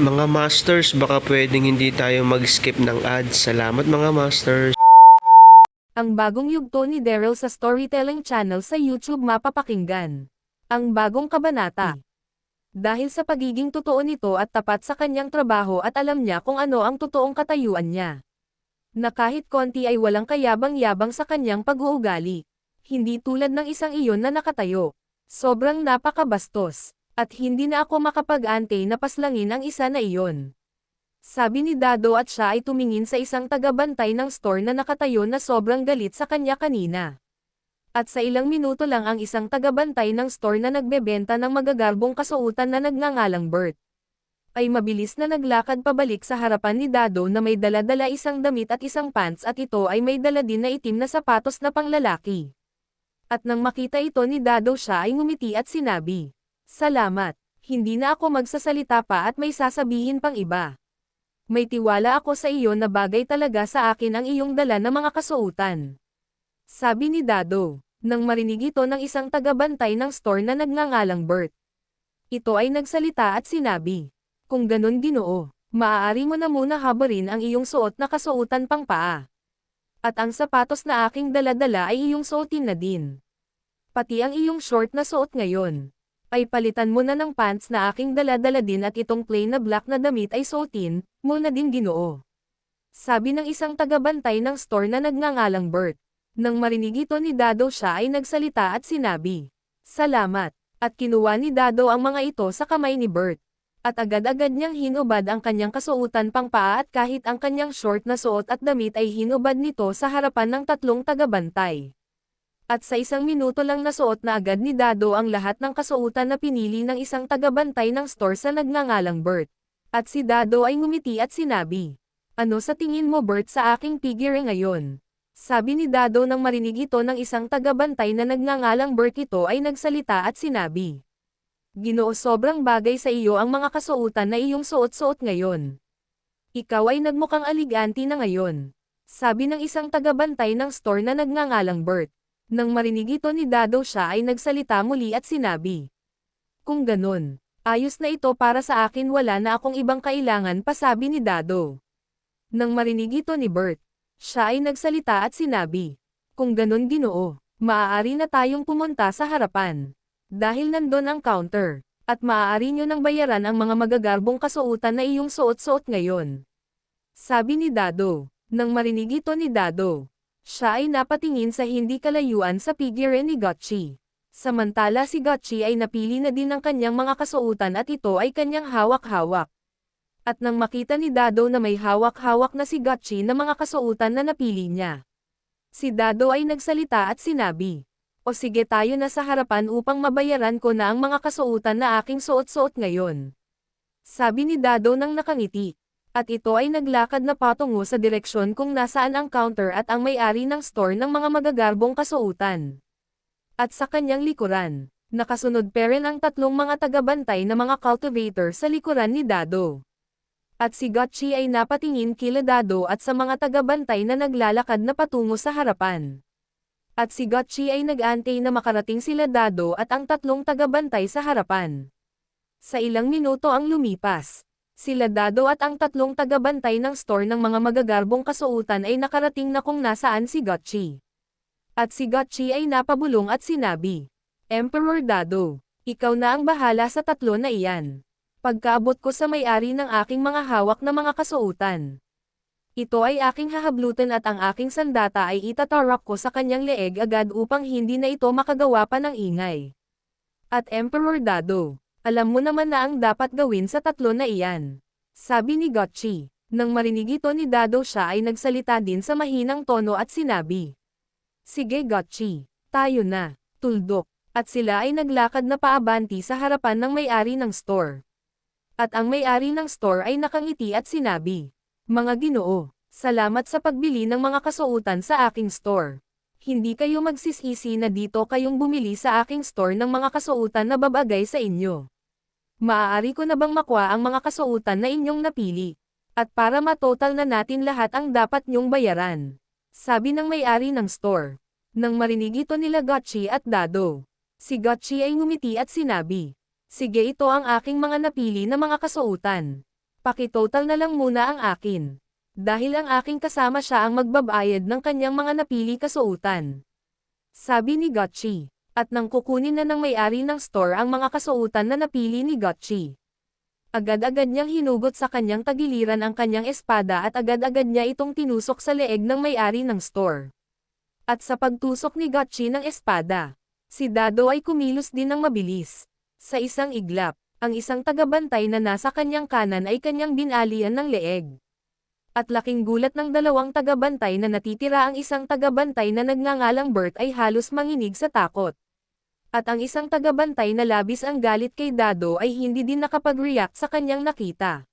Mga Masters, baka pwedeng hindi tayo mag-skip ng ads. Salamat mga Masters. Ang bagong yugto ni Daryl sa Storytelling Channel sa YouTube mapapakinggan. Ang bagong kabanata. Dahil sa pagiging totoo nito at tapat sa kanyang trabaho at alam niya kung ano ang totoong katayuan niya. Na kahit konti ay walang kayabang-yabang sa kanyang pag-uugali. Hindi tulad ng isang iyon na nakatayo. Sobrang napakabastos. At hindi na ako makapag-ante na paslangin ang isa na iyon. Sabi ni Dado at siya ay tumingin sa isang tagabantay ng store na nakatayo na sobrang galit sa kanya kanina. At sa ilang minuto lang ang isang tagabantay ng store na nagbebenta ng magagarbong kasuutan na nagngangalang Bert. Ay mabilis na naglakad pabalik sa harapan ni Dado na may dala-dala isang damit at isang pants at ito ay may dala din na itim na sapatos na panglalaki. At nang makita ito ni Dado siya ay ngumiti at sinabi, Salamat, hindi na ako magsasalita pa at may sasabihin pang iba. May tiwala ako sa iyo na bagay talaga sa akin ang iyong dala na mga kasuutan. Sabi ni Dado, nang marinig ito ng isang tagabantay ng store na nagngangalang Bert. Ito ay nagsalita at sinabi, Kung ganun ginoo, maaari mo na muna habarin ang iyong suot na kasuutan pang paa. At ang sapatos na aking daladala ay iyong suotin na din. Pati ang iyong short na suot ngayon ay palitan mo na ng pants na aking daladala din at itong plain na black na damit ay suotin, mo na din ginoo. Sabi ng isang tagabantay ng store na nagngangalang Bert. Nang marinig ito ni Dado siya ay nagsalita at sinabi, Salamat, at kinuha ni Dado ang mga ito sa kamay ni Bert. At agad-agad niyang hinubad ang kanyang kasuotan pang paa at kahit ang kanyang short na suot at damit ay hinubad nito sa harapan ng tatlong tagabantay. At sa isang minuto lang nasuot na agad ni Dado ang lahat ng kasuotan na pinili ng isang tagabantay ng store sa nagngangalang Bert. At si Dado ay ngumiti at sinabi, Ano sa tingin mo Bert sa aking figure ngayon? Sabi ni Dado nang marinig ito ng isang tagabantay na nagngangalang Bert ito ay nagsalita at sinabi, Ginoo sobrang bagay sa iyo ang mga kasuotan na iyong suot-suot ngayon. Ikaw ay nagmukhang aliganti na ngayon. Sabi ng isang tagabantay ng store na nagngangalang Bert. Nang marinig ito ni Dado siya ay nagsalita muli at sinabi. Kung ganun, ayos na ito para sa akin wala na akong ibang kailangan pa sabi ni Dado. Nang marinig ito ni Bert, siya ay nagsalita at sinabi. Kung ganun ginoo, maaari na tayong pumunta sa harapan. Dahil nandun ang counter, at maaari nyo nang bayaran ang mga magagarbong kasuotan na iyong suot-suot ngayon. Sabi ni Dado, nang marinig ito ni Dado, siya ay napatingin sa hindi kalayuan sa figure ni Gotchi. Samantala si Gotchi ay napili na din ng kanyang mga kasuotan at ito ay kanyang hawak-hawak. At nang makita ni Dado na may hawak-hawak na si Gotchi na mga kasuotan na napili niya. Si Dado ay nagsalita at sinabi, O sige tayo na sa harapan upang mabayaran ko na ang mga kasuotan na aking suot-suot ngayon. Sabi ni Dado nang nakangiti. At ito ay naglakad na patungo sa direksyon kung nasaan ang counter at ang may-ari ng store ng mga magagarbong kasuotan. At sa kanyang likuran, nakasunod pa rin ang tatlong mga tagabantay na mga cultivator sa likuran ni Dado. At si Gotchi ay napatingin kila Dado at sa mga tagabantay na naglalakad na patungo sa harapan. At si Gotchi ay nag-antay na makarating sila Dado at ang tatlong tagabantay sa harapan. Sa ilang minuto ang lumipas, sila Dado at ang tatlong tagabantay ng store ng mga magagarbong kasuutan ay nakarating na kung nasaan si Gotchi. At si Gotchi ay napabulong at sinabi, Emperor Dado, ikaw na ang bahala sa tatlo na iyan. Pagkaabot ko sa may-ari ng aking mga hawak na mga kasuotan. Ito ay aking hahablutan at ang aking sandata ay itatarak ko sa kanyang leeg agad upang hindi na ito makagawa pa ng ingay. At Emperor Dado, alam mo naman na ang dapat gawin sa tatlo na iyan. Sabi ni Gotchi. Nang marinig ito ni Dado siya ay nagsalita din sa mahinang tono at sinabi. Sige Gotchi, tayo na, tuldok. At sila ay naglakad na paabanti sa harapan ng may-ari ng store. At ang may-ari ng store ay nakangiti at sinabi, Mga ginoo, salamat sa pagbili ng mga kasuotan sa aking store. Hindi kayo magsisisi na dito kayong bumili sa aking store ng mga kasuotan na babagay sa inyo. Maaari ko na bang makwa ang mga kasuotan na inyong napili? At para matotal na natin lahat ang dapat nyong bayaran. Sabi ng may-ari ng store. Nang marinig ito nila Gotchi at Dado. Si Gotchi ay ngumiti at sinabi, Sige ito ang aking mga napili na mga kasuotan. Pakitotal na lang muna ang akin. Dahil ang aking kasama siya ang magbabayad ng kanyang mga napili kasuotan. Sabi ni Gotchi. At nang kukunin na ng may-ari ng store ang mga kasuotan na napili ni Gotchi. Agad-agad niyang hinugot sa kanyang tagiliran ang kanyang espada at agad-agad niya itong tinusok sa leeg ng may-ari ng store. At sa pagtusok ni Gotchi ng espada, Si Dado ay kumilos din ng mabilis. Sa isang iglap, ang isang tagabantay na nasa kanyang kanan ay kanyang binalian ng leeg. At laking gulat ng dalawang tagabantay na natitira ang isang tagabantay na nagngangalang Bert ay halos manginig sa takot. At ang isang tagabantay na labis ang galit kay Dado ay hindi din nakapag-react sa kanyang nakita.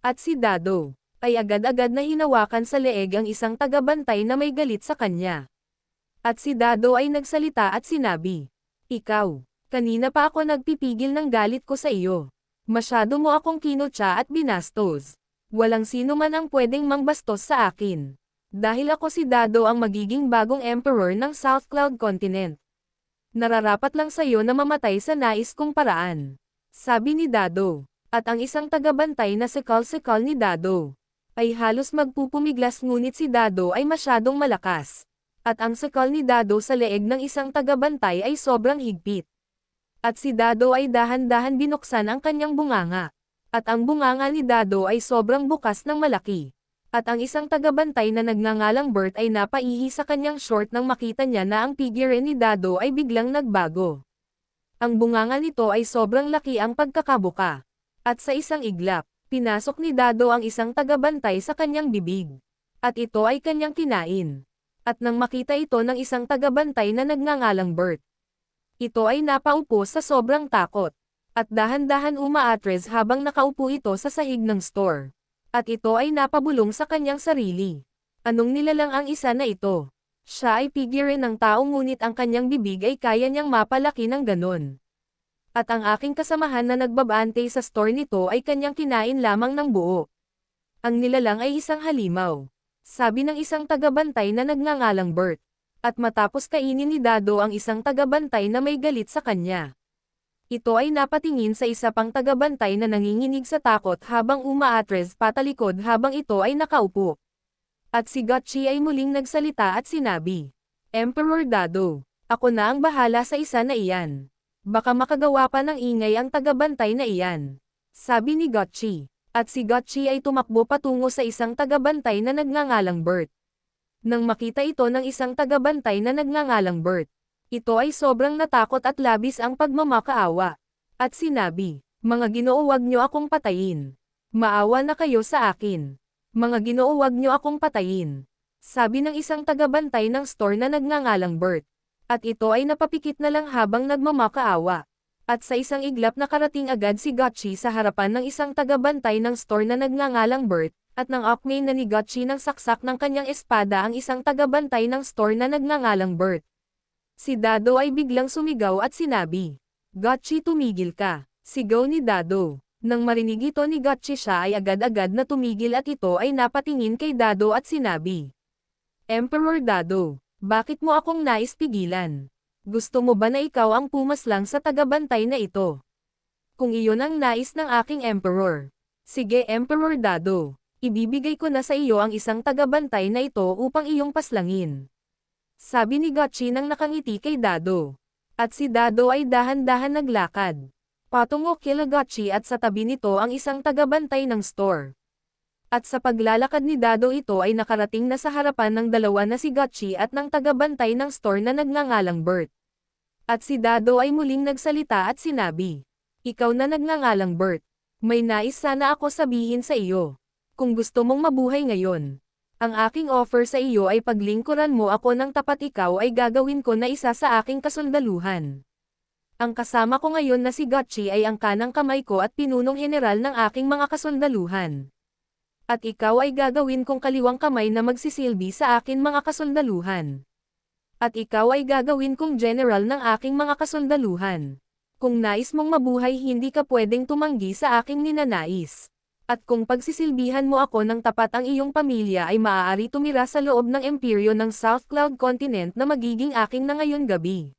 At si Dado, ay agad-agad na hinawakan sa leeg ang isang tagabantay na may galit sa kanya. At si Dado ay nagsalita at sinabi, Ikaw, kanina pa ako nagpipigil ng galit ko sa iyo. Masyado mo akong kinutsa at binastos. Walang sino man ang pwedeng mangbastos sa akin. Dahil ako si Dado ang magiging bagong emperor ng South Cloud Continent. Nararapat lang sa iyo na mamatay sa nais kong paraan. Sabi ni Dado. At ang isang tagabantay na sekal-sekal ni Dado. Ay halos magpupumiglas ngunit si Dado ay masyadong malakas at ang sakal ni Dado sa leeg ng isang tagabantay ay sobrang higpit. At si Dado ay dahan-dahan binuksan ang kanyang bunganga. At ang bunganga ni Dado ay sobrang bukas ng malaki. At ang isang tagabantay na nagngangalang Bert ay napaihi sa kanyang short nang makita niya na ang figure ni Dado ay biglang nagbago. Ang bunganga nito ay sobrang laki ang pagkakabuka. At sa isang iglap, pinasok ni Dado ang isang tagabantay sa kanyang bibig. At ito ay kanyang kinain at nang makita ito ng isang tagabantay na nagngangalang Bert. Ito ay napaupo sa sobrang takot, at dahan-dahan umaatres habang nakaupo ito sa sahig ng store. At ito ay napabulong sa kanyang sarili. Anong nilalang ang isa na ito? Siya ay figure ng tao ngunit ang kanyang bibig ay kaya niyang mapalaki ng ganon. At ang aking kasamahan na nagbabante sa store nito ay kanyang kinain lamang ng buo. Ang nilalang ay isang halimaw. Sabi ng isang tagabantay na nagngangalang Bert. At matapos kainin ni Dado ang isang tagabantay na may galit sa kanya. Ito ay napatingin sa isa pang tagabantay na nanginginig sa takot habang umaatres patalikod habang ito ay nakaupo. At si Gotchi ay muling nagsalita at sinabi, Emperor Dado, ako na ang bahala sa isa na iyan. Baka makagawa pa ng ingay ang tagabantay na iyan. Sabi ni Gotchi. At si Gotchi ay tumakbo patungo sa isang tagabantay na nagngangalang Bert. Nang makita ito ng isang tagabantay na nagngangalang Bert, ito ay sobrang natakot at labis ang pagmamakaawa. At sinabi, mga ginoo wag niyo akong patayin. Maawa na kayo sa akin. Mga ginoo wag niyo akong patayin. Sabi ng isang tagabantay ng store na nagngangalang Bert. At ito ay napapikit na lang habang nagmamakaawa. At sa isang iglap nakarating agad si Gotchi sa harapan ng isang tagabantay ng store na nagngangalang Bert, at nang akmay na ni Gotchi ng saksak ng kanyang espada ang isang tagabantay ng store na nagngangalang Bert. Si Dado ay biglang sumigaw at sinabi, Gotchi tumigil ka, sigaw ni Dado. Nang marinig ito ni Gotchi siya ay agad-agad na tumigil at ito ay napatingin kay Dado at sinabi, Emperor Dado, bakit mo akong nais pigilan? Gusto mo ba na ikaw ang pumaslang sa tagabantay na ito? Kung iyon ang nais ng aking emperor. Sige Emperor Dado, ibibigay ko na sa iyo ang isang tagabantay na ito upang iyong paslangin. Sabi ni Gotchi nang nakangiti kay Dado. At si Dado ay dahan-dahan naglakad. patungo kila Gotchi at sa tabi nito ang isang tagabantay ng store. At sa paglalakad ni Dado ito ay nakarating na sa harapan ng dalawa na si Gotchi at ng tagabantay ng store na nagngangalang Bert. At si Dado ay muling nagsalita at sinabi, Ikaw na nagngangalang Bert. May nais sana ako sabihin sa iyo. Kung gusto mong mabuhay ngayon, ang aking offer sa iyo ay paglingkuran mo ako ng tapat ikaw ay gagawin ko na isa sa aking kasundaluhan. Ang kasama ko ngayon na si Gotchi ay ang kanang kamay ko at pinunong general ng aking mga kasundaluhan. At ikaw ay gagawin kong kaliwang kamay na magsisilbi sa akin mga kasundaluhan. At ikaw ay gagawin kong general ng aking mga kasundaluhan. Kung nais mong mabuhay hindi ka pwedeng tumanggi sa aking ninanais. At kung pagsisilbihan mo ako ng tapat ang iyong pamilya ay maaari tumira sa loob ng imperyo ng South Cloud Continent na magiging aking na ngayon gabi.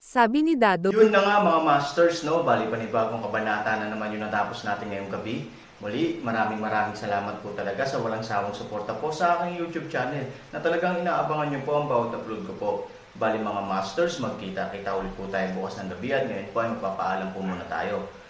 Sabi ni Dado. Yun na nga mga masters, no? Bali panibagong kabanata na naman yung natapos natin ngayong gabi. Muli, maraming maraming salamat po talaga sa walang sawang suporta po sa aking YouTube channel na talagang inaabangan niyo po ang bawat upload ko po. Bali mga masters, magkita-kita ulit po tayo bukas ng gabi at ngayon po ay magpapaalam po muna tayo.